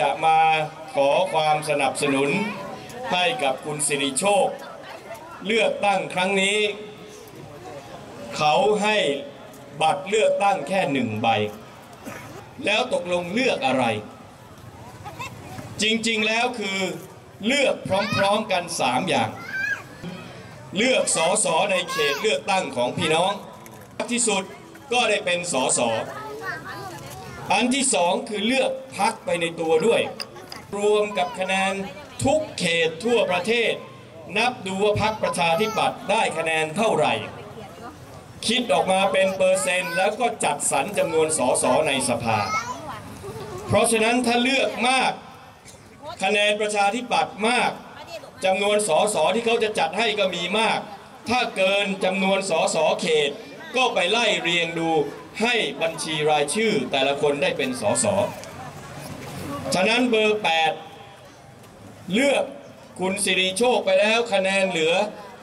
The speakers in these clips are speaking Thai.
จะมาขอความสนับสนุนให้กับคุณสิริโชค เลือกตั้งครั้งนี้ เขาให้บัตรเลือกตั้งแค่หนึ่งใบ แล้วตกลงเลือกอะไร จริงๆแล้วคือเลือกพร้อมๆกัน3อย่าง เลือกสอสอในเขตเลือกตั้งของพี่น้องที่สุดก็ได้เป็นสอสอ อันที่สองคือเลือกพักไปในตัวด้วย รวมกับคะแนนทุกเขตทั่วประเทศ นับดูว่าพักประชาธิปัตย์ได้คะแนนเท่าไหร่ คิดออกมาเป็นเปอร์เซ็นต์แล้วก็จัดสรรจำนวนสสในสภา เพราะฉะนั้นถ้าเลือกมาก คะแนนประชาธิปัตย์มากจำนวนสสที่เขาจะจัดให้ก็มีมาก ถ้าเกินจำนวนสสเขตก็ไปไล่เรียงดู ให้บัญชีรายชื่อแต่ละคนได้เป็นสสฉะนั้นเบอร์ 8 เลือกคุณสิริโชคไปแล้วคะแนนเหลือ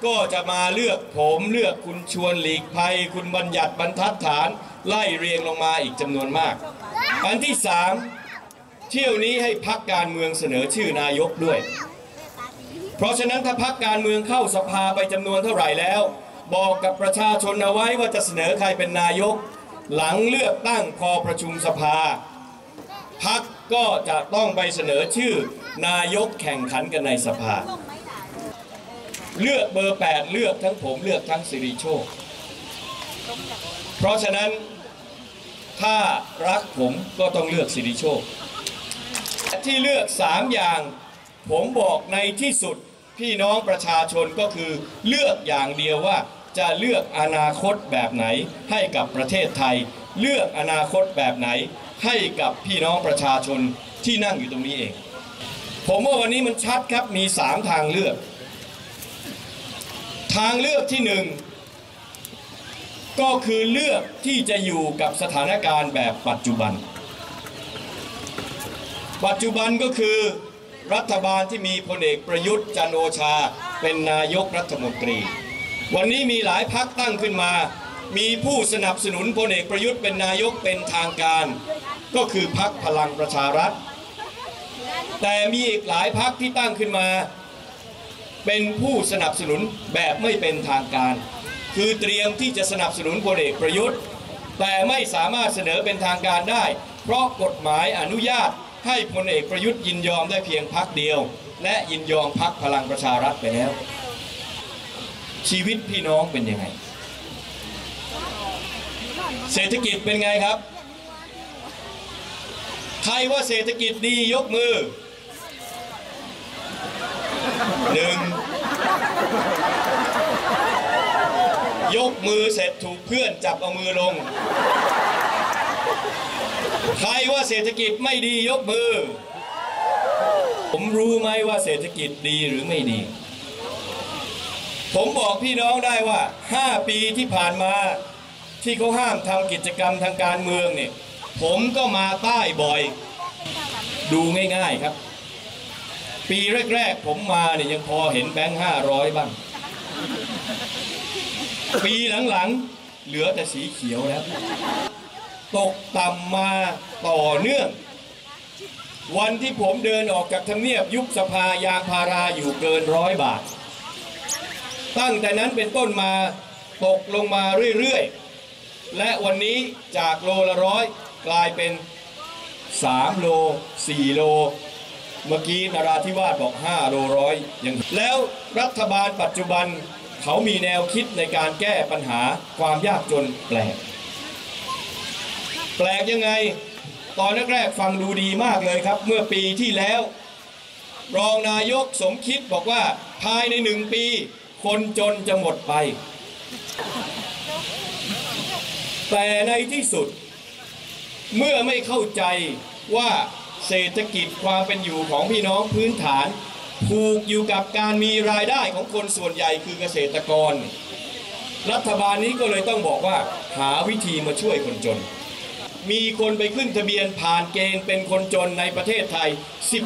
ก็จะมาเลือกผมเลือกคุณชวนหลีกภัย คุณบัญญัติบรรทัดฐาน ไล่เรียงลงมาอีกจำนวนมาก อันที่สามเที่ยวนี้ให้พักการเมืองเสนอชื่อนายกด้วย เพราะฉะนั้นถ้าพักการเมืองเข้าสภาไปจำนวนเท่าไหร่แล้ว บอกกับประชาชนเอาไว้ว่าจะเสนอใครเป็นนายก หลังเลือกตั้งพอประชุมสภาพักก็จะต้องไปเสนอชื่อนายกแข่งขันกันในสภา เลือกเบอร์ 8 เลือกทั้งผมเลือกทั้งสิริโชค เพราะฉะนั้นถ้ารักผมก็ต้องเลือกสิริโชค ที่เลือก3อย่างผมบอกในที่สุดพี่น้องประชาชนก็คือเลือกอย่างเดียวว่า จะเลือกอนาคตแบบไหนให้กับประเทศไทย เลือกอนาคตแบบไหน ให้กับพี่น้องประชาชนที่นั่งอยู่ตรงนี้เอง ผมว่าวันนี้มันชัดครับมี3ทางเลือก ทางเลือกที่หนึ่งก็คือเลือกที่จะอยู่กับสถานการณ์แบบปัจจุบัน ปัจจุบันก็คือรัฐบาลที่มีพลเอกประยุทธ์จันโอชา เป็นนายกรัฐมนตรี วันนี้มีหลายพักตั้งขึ้นมา มีผู้สนับสนุนพลเอกประยุทธ์เป็นนายกเป็นทางการ ก็คือพักพลังประชารัฐ แต่มีอีกหลายพักที่ตั้งขึ้นมา เป็นผู้สนับสนุนแบบไม่เป็นทางการ คือเตรียมที่จะสนับสนุนพลเอกประยุทธ์ แต่ไม่สามารถเสนอเป็นทางการได้ เพราะกฎหมายอนุญาตให้พลเอกประยุทธ์ยินยอมได้เพียงพักเดียว และยินยอมพักพลังประชารัฐไปแล้ว ชีวิตพี่น้องเป็นยังไง เศรษฐกิจเป็นไงครับ ใครว่าเศรษฐกิจดียกมือหนึ่งยกมือเสร็จถูกเพื่อนจับเอามือลง ใครว่าเศรษฐกิจไม่ดียกมือ ผมรู้ไหมว่าเศรษฐกิจดีหรือไม่ดี ผมบอกพี่น้องได้ว่า 5 ปีที่ผ่านมาที่เขาห้ามทำกิจกรรมทางการเมืองเนี่ยผมก็มาใต้บ่อย ดูง่ายๆครับ ปีแรกๆผมมาเนี่ยยังพอเห็นแบงค์ห้าร้อยบ้าง ปีหลังๆ เหลือแต่สีเขียวแล้ว ตกต่ำมาต่อเนื่อง วันที่ผมเดินออกจากทำเนียบยุบสภายางพาราอยู่เกินร้อยบาท ตั้งแต่นั้นเป็นต้นมาตกลงมาเรื่อยๆ และวันนี้จากโลละร้อยกลายเป็น 3 โล 4 โล เมื่อกี้นราธิวาสบอก 5 โลร้อยยังแล้วรัฐบาลปัจจุบันเขามีแนวคิดในการแก้ปัญหาความยากจนแปลก แปลกยังไง ตอนแรกๆฟังดูดีมากเลยครับ เมื่อปีที่แล้ว รองนายกสมคิดบอกว่าภายในหนึ่งปี คนจนจะหมดไป แต่ในที่สุด เมื่อไม่เข้าใจว่าเศรษฐกิจความเป็นอยู่ของพี่น้องพื้นฐาน ผูกอยู่กับการมีรายได้ของคนส่วนใหญ่คือเกษตรกร รัฐบาลนี้ก็เลยต้องบอกว่า หาวิธีมาช่วยคนจน มีคนไปขึ้นทะเบียนผ่านเกณฑ์เป็นคนจนในประเทศไทย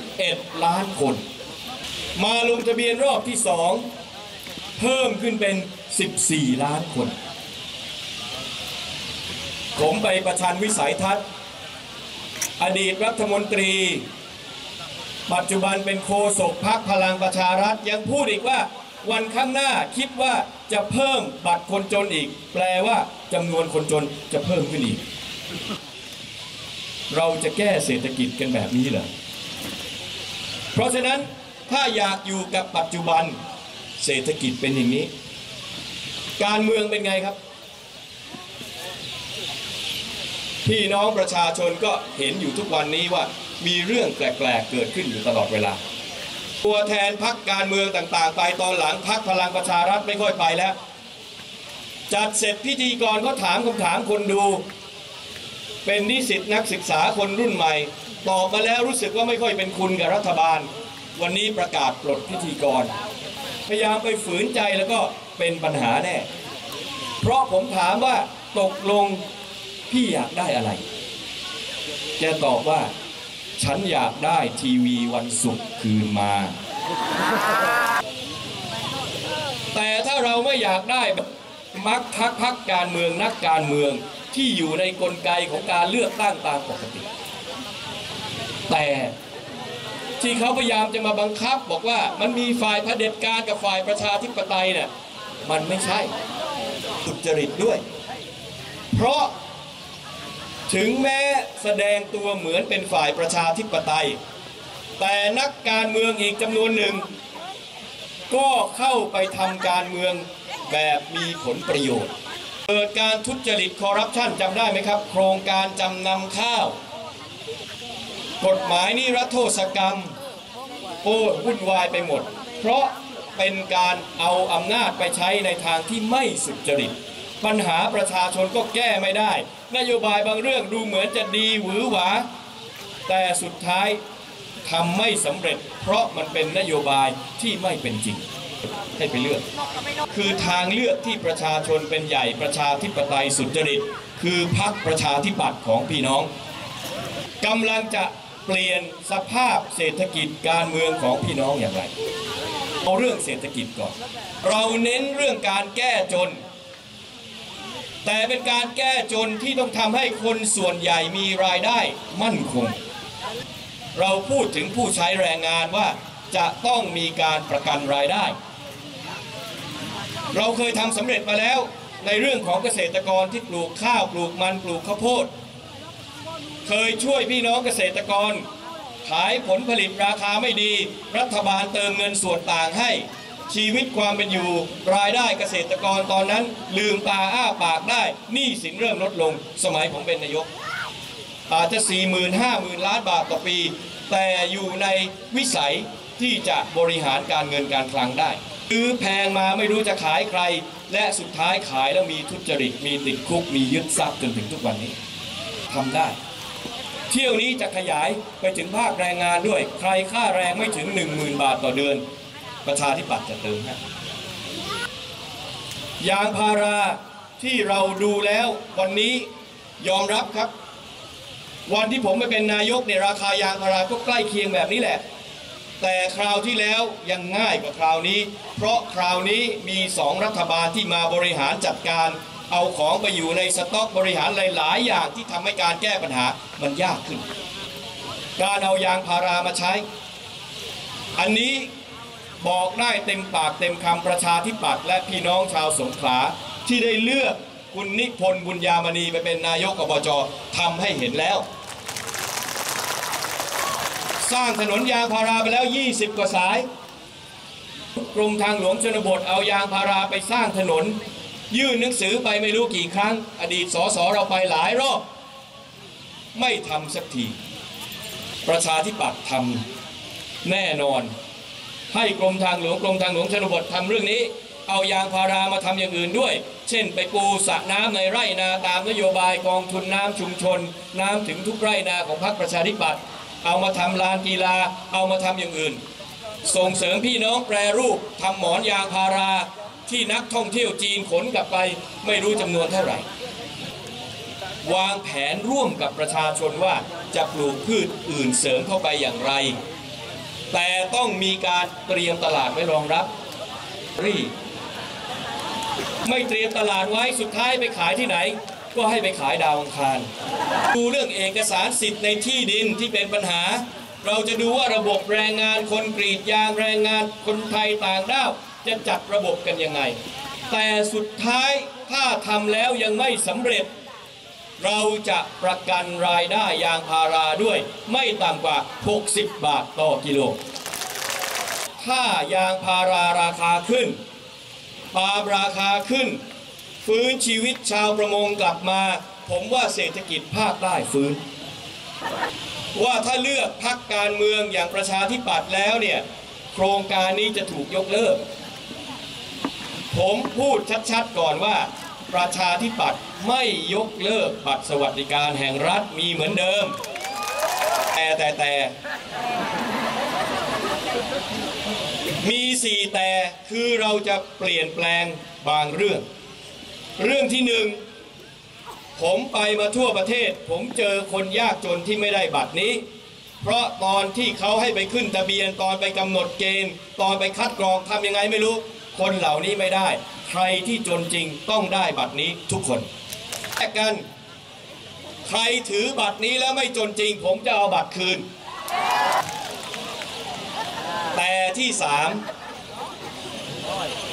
11 ล้านคน มาลงทะเบียนรอบที่สอง เพิ่มขึ้นเป็น 14 ล้านคน ผมไปประชันวิสัยทัศน์ อดีตรัฐมนตรี ปัจจุบันเป็นโฆษกพักพลังประชารัฐยังพูดอีกว่าวันข้างหน้าคิดว่าจะเพิ่มบัตรคนจนอีก แปลว่าจำนวนคนจนจะเพิ่มขึ้นอีก เราจะแก้เศรษฐกิจกันแบบนี้เหรอเพราะฉะนั้นถ้าอยากอยู่กับปัจจุบัน เศรษฐกิจเป็นอย่างนี้ การเมืองเป็นไงครับ พี่น้องประชาชนก็เห็นอยู่ทุกวันนี้ว่ามีเรื่องแปลกๆเกิดขึ้นอยู่ตลอดเวลา ตัวแทนพักการเมืองต่างๆ ไปตอนหลังพักพลังประชารัฐไม่ค่อยไปแล้ว จัดเสร็จพิธีกรก็ถามคำถามคนดู เป็นนิสิตนักศึกษาคนรุ่นใหม่ ตอบมาแล้วรู้สึกว่าไม่ค่อยเป็นคุณกับรัฐบาล วันนี้ประกาศปลดพิธีกร พยายามไปฝืนใจแล้วก็เป็นปัญหาแน่ เพราะผมถามว่าตกลงพี่อยากได้อะไร แกตอบว่า ฉันอยากได้ทีวีวันศุกร์คืนมา แต่ถ้าเราไม่อยากได้แบบมักพักพักการเมืองนักการเมืองที่อยู่ในกลไกของการเลือกตั้งตามปกติ แต่ ที่เขาพยายามจะมาบังคับ บอกว่ามันมีฝ่ายเผด็จการกับฝ่ายประชาธิปไตยเนี่ยมันไม่ใช่สุจริตด้วย เพราะถึงแม้แสดงตัวเหมือนเป็นฝ่ายประชาธิปไตย แต่นักการเมืองอีกจำนวนหนึ่ง ก็เข้าไปทำการเมืองแบบมีผลประโยชน์ เกิดการทุจริตคอร์รัปชันจำได้ไหมครับ โครงการจำนำข้าว กฎหมายนิรโทษกรรมโอ้วุ่นวายไปหมด เพราะเป็นการเอาอำนาจไปใช้ในทางที่ไม่สุจริต ปัญหาประชาชนก็แก้ไม่ได้ นโยบายบางเรื่องดูเหมือนจะดีหวือหวา แต่สุดท้ายทำไม่สำเร็จ เพราะมันเป็นนโยบายที่ไม่เป็นจริงให้ไปเลือก คือทางเลือกที่ประชาชนเป็นใหญ่ประชาธิปไตยสุจริต คือพรรคประชาธิปัตย์ของพี่น้องกำลังจะ เปลี่ยนสภาพเศรษฐกิจการเมืองของพี่น้องอย่างไร เอาเรื่องเศรษฐกิจก่อน เราเน้นเรื่องการแก้จน แต่เป็นการแก้จนที่ต้องทำให้คนส่วนใหญ่มีรายได้มั่นคง เราพูดถึงผู้ใช้แรงงานว่าจะต้องมีการประกันรายได้ เราเคยทำสำเร็จมาแล้วในเรื่องของเกษตรกรที่ปลูกข้าวปลูกมันปลูกข้าวโพด เคยช่วยพี่น้องเกษตรกร ขายผลผลิตราคาไม่ดี รัฐบาลเติมเงินส่วนต่างให้ ชีวิตความเป็นอยู่ รายได้เกษตรกรตอนนั้น ลืมตาอ้าปากได้หนี้สินเริ่มลดลง สมัยผมเป็นนายก อาจจะ 4 0 0 0 0 5 0 0 0 ล้านบาทต่อปี แต่อยู่ในวิสัยที่จะบริหารการเงินการคลังได้ซื้อแพงมาไม่รู้จะขายใคร และสุดท้ายขายแล้วมีทุจริตมีติดคุกมียึดทรัพย์จนถึงทุกวันนี้ทำได้ เที่ยวนี้จะขยายไปถึงภาคแรงงานด้วย ใครค่าแรงไม่ถึง 10,000 บาทต่อเดือน ประชาธิปัตย์จะเติมให้ยางพาราที่เราดูแล้ววันนี้ยอมรับครับ วันที่ผมไปเป็นนายกเนี่ยราคายางพาราก็ใกล้เคียงแบบนี้แหละ แต่คราวที่แล้วยังง่ายกว่าคราวนี้ เพราะคราวนี้มีสองรัฐบาลที่มาบริหารจัดการ เอาของไปอยู่ในสต็อกบริหารหลาย ๆ อย่างที่ทำให้การแก้ปัญหามันยากขึ้น การเอายางพารามาใช้ อันนี้บอกได้เต็มปากเต็มคำประชาธิปัตย์และพี่น้องชาวสงขลาที่ได้เลือกคุณนิพนธ์บุญญามณีไปเป็นนายกอบจทำให้เห็นแล้ว สร้างถนนยางพาราไปแล้ว 20 กว่าสาย กรมทางหลวงชนบทเอายางพาราไปสร้างถนน ยื่นหนังสือไปไม่รู้กี่ครั้ง อดีตสสเราไปหลายรอบ ไม่ทำสักที ประชาธิปัตย์ทำแน่นอน ให้กรมทางหลวงกรมทางหลวงชนบททำเรื่องนี้ เอายางพารามาทำอย่างอื่นด้วย เช่น ไปปูสระน้ำในไร่นาตามนโยบายกองทุนน้ำชุมชน น้ำถึงทุกไร่นาของพรรคประชาธิปัตย์เอามาทำลานกีฬาเอามาทำอย่างอื่น ส่งเสริมพี่น้องแปรรูปทำหมอนยางพารา ที่นักท่องเที่ยวจีนขนกลับไปไม่รู้จำนวนเท่าไหร่ วางแผนร่วมกับประชาชนว่าจะปลูกพืชอื่นเสริมเข้าไปอย่างไร แต่ต้องมีการเตรียมตลาดไว้รองรับรีไม่เตรียมตลาดไว้สุดท้ายไปขายที่ไหน ก็ให้ไปขายดาวอังคาร ดูเรื่องเอกสารสิทธิ์ในที่ดินที่เป็นปัญหา เราจะดูว่าระบบแรงงานคนกรีดยางแรงงานคนไทยต่างด้าว จะจัดระบบกันยังไง แต่สุดท้ายถ้าทำแล้วยังไม่สำเร็จ เราจะประกันรายได้ยางพาราด้วย ไม่ต่ำกว่า 60 บาทต่อกิโล ถ้ายางพาราราคาขึ้นปาล์มราคาขึ้น ฟื้นชีวิตชาวประมงกลับมา ผมว่าเศรษฐกิจภาคใต้ฟื้น ว่าถ้าเลือกพักการเมืองอย่างประชาธิปัตย์แล้วเนี่ย โครงการนี้จะถูกยกเลิก ผมพูดชัดๆก่อนว่า ประชาธิปัตย์ไม่ยกเลิกบัตรสวัสดิการแห่งรัฐมีเหมือนเดิม แต่แต่แต่ มีสี่แต่คือเราจะเปลี่ยนแปลงบางเรื่อง เรื่องที่หนึ่งผมไปมาทั่วประเทศ ผมเจอคนยากจนที่ไม่ได้บัตรนี้ เพราะตอนที่เขาให้ไปขึ้นทะเบียนตอนไปกำหนดเกณฑ์ ตอนไปคัดกรองทำยังไงไม่รู้ คนเหล่านี้ไม่ได้ ใครที่จนจริงต้องได้บัตรนี้ทุกคนแยกกัน ใครถือบัตรนี้แล้วไม่จนจริง ผมจะเอาบัตรคืน แต่ที่สาม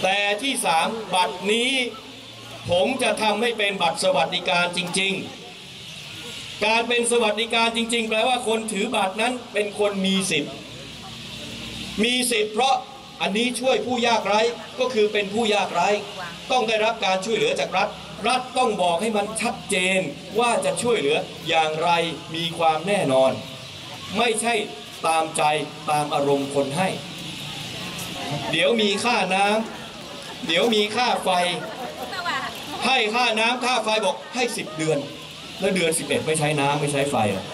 แต่ที่สามบัตรนี้ ผมจะทำให้เป็นบัตรสวัสดิการจริง ๆ การเป็นสวัสดิการจริง ๆ แปลว่าคนถือบัตรนั้นเป็นคนมีสิทธิ์มีสิทธิ์เพราะ อันนี้ช่วยผู้ยากไร้ก็คือเป็นผู้ยากไร้ ต้องได้รับการช่วยเหลือจากรัฐ รัฐต้องบอกให้มันชัดเจนว่าจะช่วยเหลืออย่างไรมีความแน่นอน ไม่ใช่ตามใจตามอารมณ์คนให้ เดี๋ยวมีค่าน้ำเดี๋ยวมีค่าไฟ ให้ค่าน้ำค่าไฟบอกให้ 10 เดือน แล้วเดือน 11 ไม่ใช้น้ำไม่ใช้ไฟอะ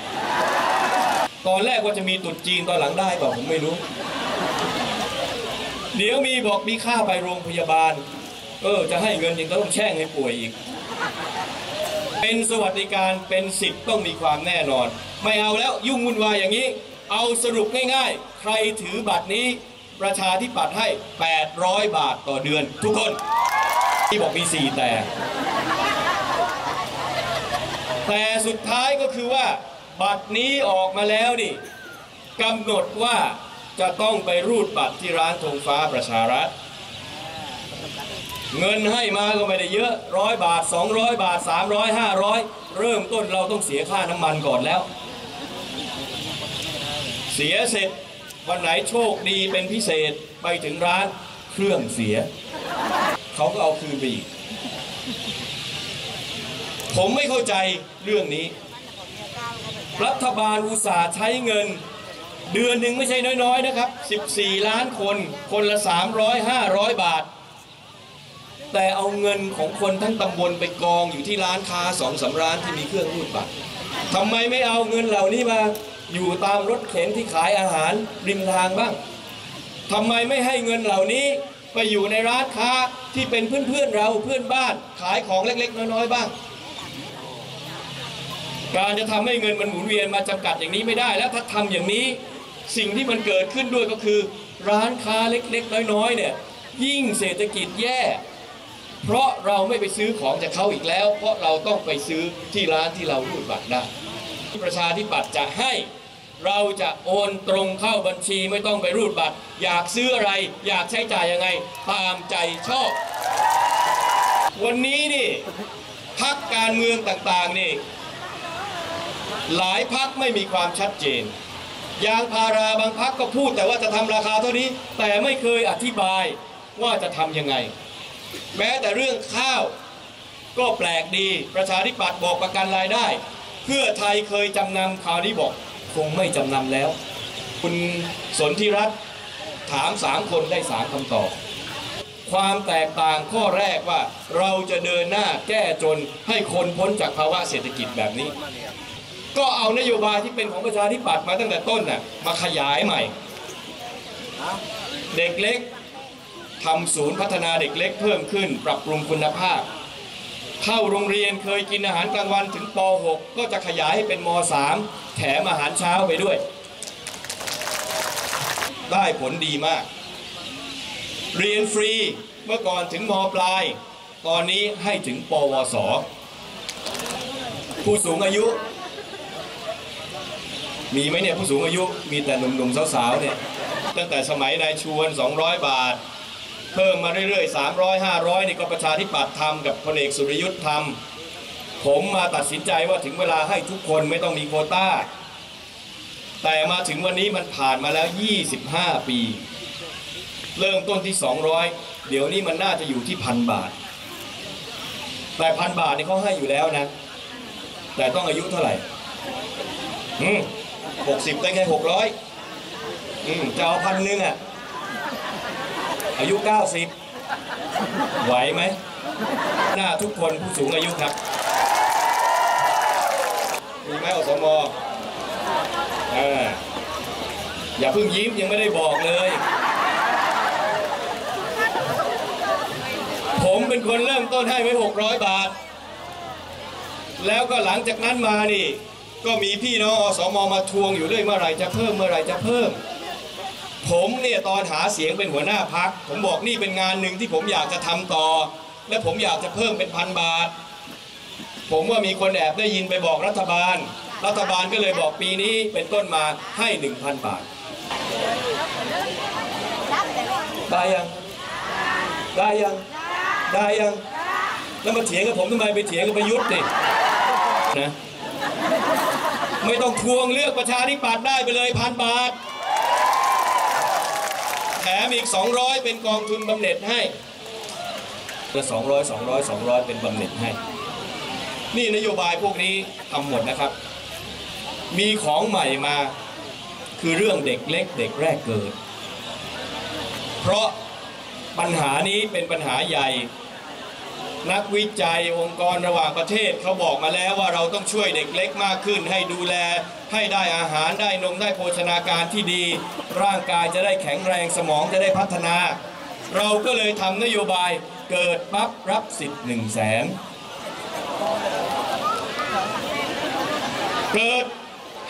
ตอนแรกว่าจะมีตุดจีนตอนหลังได้บอกผมไม่รู้ เดี๋ยวมีบอกมีค่าไปโรงพยาบาล เออ จะให้เงินยังต้องแช่งให้ป่วยอีก เป็นสวัสดิการเป็นสิทธิ์ต้องมีความแน่นอน ไม่เอาแล้วยุ่งวุ่นวายอย่างนี้ เอาสรุปง่ายๆ ใครถือบัตรนี้ ประชาธิปัตย์ให้ 800 บาทต่อเดือน ทุกคน ที่บอกมีสี่แต่ แต่สุดท้ายก็คือว่า บัตรนี้ออกมาแล้วนี่กำหนดว่า จะต้องไปรูดบัตรที่ร้านธงฟ้าประชารัฐ เงินให้มาก็ไม่ได้เยอะร้อยบาท 200 บาท 300 500 เริ่มต้นเราต้องเสียค่าน้ำมันก่อนแล้ว เสียเสร็จวันไหนโชคดีเป็นพิเศษไปถึงร้านเครื่องเสีย เขาก็เอาคืนไปอีก ผมไม่เข้าใจเรื่องนี้ รัฐบาลอุตสาห์ใช้เงิน เดือนหนึ่งไม่ใช่น้อยๆนะครับ 14 ล้านคน คนละ 300 500 บาท แต่เอาเงินของคนทั้งตำบลไปกองอยู่ที่ร้านค้าสองสาร้านที่มีเครื่องรูดบัตรทำไมไม่เอาเงินเหล่านี้มาอยู่ตามรถเข็นที่ขายอาหารริมทางบ้างทำไมไม่ให้เงินเหล่านี้ไปอยู่ในร้านค้าที่เป็นเพื่อนๆเราเพื่อนบ้านขายของเล็กๆ น้อยๆบ้าง การจะทำให้เงินมันหมุนเวียนมาจำกัดอย่างนี้ไม่ได้ แล้วถ้าทำอย่างนี้ สิ่งที่มันเกิดขึ้นด้วยก็คือ ร้านค้าเล็กๆ น้อยๆเนี่ยยิ่งเศรษฐกิจแย่ เพราะเราไม่ไปซื้อของจากเขาอีกแล้ว เพราะเราต้องไปซื้อที่ร้านที่เรารูดบัตรได้ประชาธิปัตย์จะให้เราจะโอนตรงเข้าบัญชีไม่ต้องไปรูดบัตร อยากซื้ออะไรอยากใช้จ่ายยังไง ตามใจชอบ วันนี้นี่พักการเมืองต่างๆนี่หลายพักไม่มีความชัดเจน ยางพาราบางพักก็พูดแต่ว่าจะทำราคาเท่านี้ แต่ไม่เคยอธิบายว่าจะทำยังไง แม้แต่เรื่องข้าวก็แปลกดีประชาธิปัตย์บอกประกันรายได้ เพื่อไทยเคยจำนำคราวนี้บอกคงไม่จำนำแล้ว คุณสนธิรัตน์ถามสามคนได้สามคำตอบ ความแตกต่างข้อแรกว่าเราจะเดินหน้าแก้จนให้คนพ้นจากภาวะเศรษฐกิจแบบนี้ ก็เอานโยบายที่เป็นของประชาธิปัตย์มาตั้งแต่ต้นน่ะมาขยายใหม่ เด็กเล็กทำศูนย์พัฒนาเด็กเล็กเพิ่มขึ้น ปรับปรุงคุณภาพ เข้าโรงเรียนเคยกินอาหารกลางวันถึงป .6 ก็จะขยายให้เป็นม .3 แถมอาหารเช้าไปด้วย ได้ผลดีมาก เรียนฟรีเมื่อก่อนถึงมปลาย ตอนนี้ให้ถึงปวส ผู้สูงอายุ มีไหมเนี่ยผู้สูงอายุมีแต่หนุ่มๆสาวๆเนี่ยตั้งแต่สมัยนายชวน 200 บาท เพิ่มมาเรื่อยๆ 300 500นี่ก็ประชาธิปัตย์ทำกับพลเอกสุรยุทธ์ทำผมมาตัดสินใจว่าถึงเวลาให้ทุกคนไม่ต้องมีโควต้า แต่มาถึงวันนี้มันผ่านมาแล้ว 25 ปี เริ่มต้นที่ 200 เดี๋ยวนี้มันน่าจะอยู่ที่พันบาท แต่พันบาทนี่เขาให้อยู่แล้วนะ แต่ต้องอายุเท่าไหร่ อืม หกสิบได้แค่หกร้อยอืมจะเอาพันหนึ่งอะ อายุเก้าสิบไหวไหม หน้าทุกคนผู้สูงอายุครับ มีไหมอสมอ่าอย่าเพิ่งยิ้มยังไม่ได้บอกเลย ผมเป็นคนเริ่มต้นให้ไว้600 บาท แล้วก็หลังจากนั้นมานี่ ก็มีพี่น้องอสมมาทวงอยู่เรื่อยเมื่อไรจะเพิ่มเมื่อไรจะเพิ่ม ผมเนี่ยตอนหาเสียงเป็นหัวหน้าพัก ผมบอกนี่เป็นงานหนึ่งที่ผมอยากจะทำต่อ และผมอยากจะเพิ่มเป็นพันบาท ผมว่ามีคนแอบได้ยินไปบอกรัฐบาล รัฐบาลก็เลยบอกปีนี้เป็นต้นมาให้ 1,000 บาทได้ยัง ได้ยัง ได้ยัง แล้วมาเถียงกับผมทำไมไปเถียงกับประยุทธ์ดินะ ไม่ต้องทวงเลือกประชาธิปัตย์ได้ไปเลยพันบาท แถมอีก 200 เป็นกองทุนบำเหน็จให้ละ200 200 200 เป็นบำเหน็จให้ นี่นโยบายพวกนี้ทำหมดนะครับ มีของใหม่มาคือเรื่องเด็กเล็กเด็กแรกเกิด เพราะปัญหานี้เป็นปัญหาใหญ่ นักวิจัยองค์กรระหว่างประเทศเขาบอกมาแล้วว่าเราต้องช่วยเด็กเล็กมากขึ้น ให้ดูแลให้ได้อาหารได้นมได้โภชนาการที่ดี ร่างกายจะได้แข็งแรงสมองจะได้พัฒนา เราก็เลยทำนโยบายเกิดปั๊บรับสิทธิ์หนึ่งแสนเกิด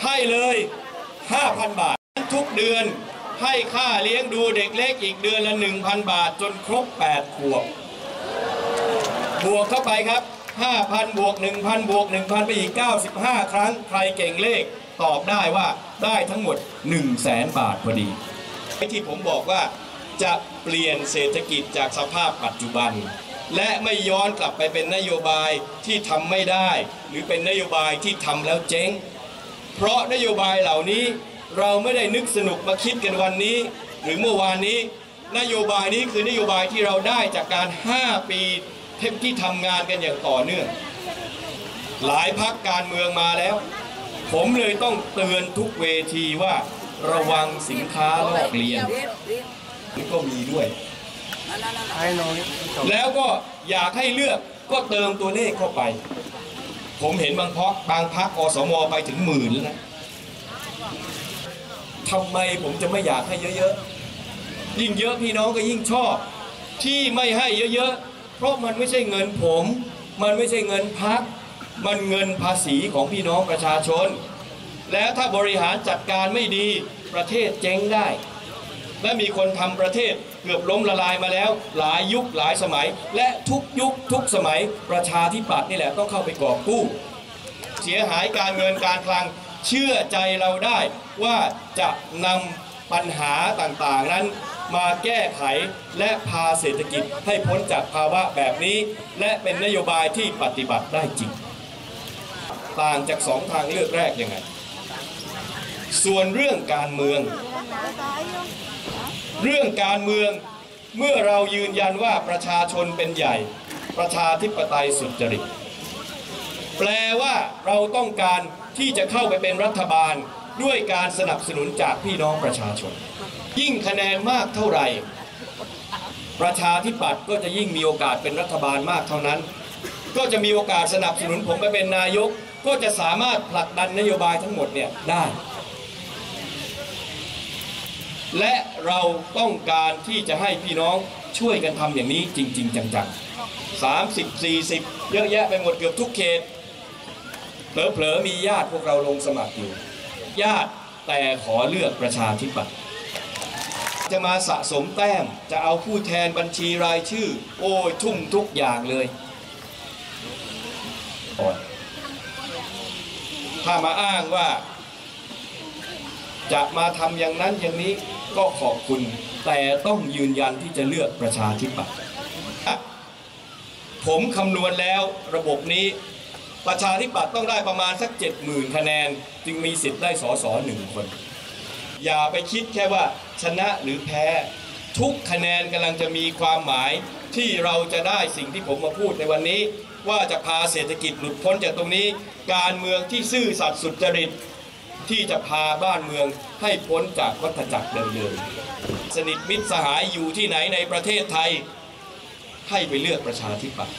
ให้เลย 5,000 บาททุกเดือนให้ค่าเลี้ยงดูเด็กเล็กอีกเดือนละ 1,000 บาทจนครบ 8 ขวบ บวกเข้าไปครับ 5,000 บวก 1,000 บวก 1,000 ไปอีก 95 ครั้ง ใครเก่งเลขตอบได้ว่าได้ทั้งหมด 1 0 0 0 0แสนบาทพอดีที่ผมบอกว่าจะเปลี่ยนเศรษฐกิจจากสภาพปัจจุบัน และไม่ย้อนกลับไปเป็นนโยบายที่ทำไม่ได้ หรือเป็นนโยบายที่ทำแล้วเจ๊ง เพราะนโยบายเหล่านี้เราไม่ได้นึกสนุกมาคิดกันวันนี้ หรือเมื่อวานนี้ นโยบายนี้คือนโยบายที่เราได้จากการ 5 ปี ท,ที่ทำงานกันอย่างต่อเนื่อง หลายพักการเมืองมาแล้ว ผมเลยต้องเตือนทุกเวทีว่าระวังสินค้าลอกเลียนนี่ก็มีด้วย แล้วก็อยากให้เลือกก็เติมตัวเลขเข้าไป ผมเห็นบางพักบางพักอสมไปถึงหมื่นแล้วนะทำไมผมจะไม่อยากให้เยอะๆ ยิ่งเยอะพี่น้องก็ยิ่งชอบ ที่ไม่ให้เยอะๆ เพราะมันไม่ใช่เงินผม มันไม่ใช่เงินพัก มันเงินภาษีของพี่น้องประชาชน แล้วถ้าบริหารจัดการไม่ดีประเทศเจ๊งได้ และมีคนทำประเทศเกือบล้มละลายมาแล้ว หลายยุคหลายสมัย และทุกยุคทุกสมัยประชาธิปัตย์นี่แหละต้องเข้าไปกอบกู้ เสียหายการเงินการคลังเชื่อใจเราได้ว่าจะนำปัญหาต่างๆนั้น มาแก้ไขและพาเศรษฐกิจให้พ้นจากภาวะแบบนี้ และเป็นนโยบายที่ปฏิบัติได้จริง ต่างจากสองทางเลือกแรกยังไง ส่วนเรื่องการเมือง เรื่องการเมืองเมื่อเรายืนยันว่าประชาชนเป็นใหญ่ ประชาธิปไตยสุจริต แปลว่าเราต้องการที่จะเข้าไปเป็นรัฐบาล ด้วยการสนับสนุนจากพี่น้องประชาชน ยิ่งคะแนนมากเท่าไหร่ ประชาธิปัตย์ก็จะยิ่งมีโอกาสเป็นรัฐบาลมากเท่านั้น ก็จะมีโอกาสสนับสนุนผมไปเป็นนายก ก็จะสามารถผลักดันนโยบายทั้งหมดเนี่ยได้ และเราต้องการที่จะให้พี่น้องช่วยกันทำอย่างนี้จริง ๆ จังๆ 30 40 เยอะแยะไปหมดเกือบทุกเขตเผลอๆมีญาติพวกเราลงสมัครอยู่ ญาติ แต่ขอเลือกประชาธิปัตย์จะมาสะสมแต้มจะเอาผู้แทนบัญชีรายชื่อ โอ้ยทุ่มทุกอย่างเลยถ้ามาอ้างว่า จะมาทำอย่างนั้นอย่างนี้ก็ขอบคุณ แต่ต้องยืนยันที่จะเลือกประชาธิปัตย์ผมคำนวณแล้วระบบนี้ ประชาธิปัตย์ต้องได้ประมาณสัก70,000คะแนน จึงมีสิทธิ์ได้สอสอหนึ่งคน อย่าไปคิดแค่ว่าชนะหรือแพ้ ทุกคะแนนกำลังจะมีความหมายที่เราจะได้สิ่งที่ผมมาพูดในวันนี้ ว่าจะพาเศรษฐกิจหลุดพ้นจากตรงนี้ การเมืองที่ซื่อสัตย์สุจริตที่จะพาบ้านเมืองให้พ้นจากวัฏจักรเดิมๆสนิทมิตรสหายอยู่ที่ไหนในประเทศไทย ให้ไปเลือกประชาธิปัตย์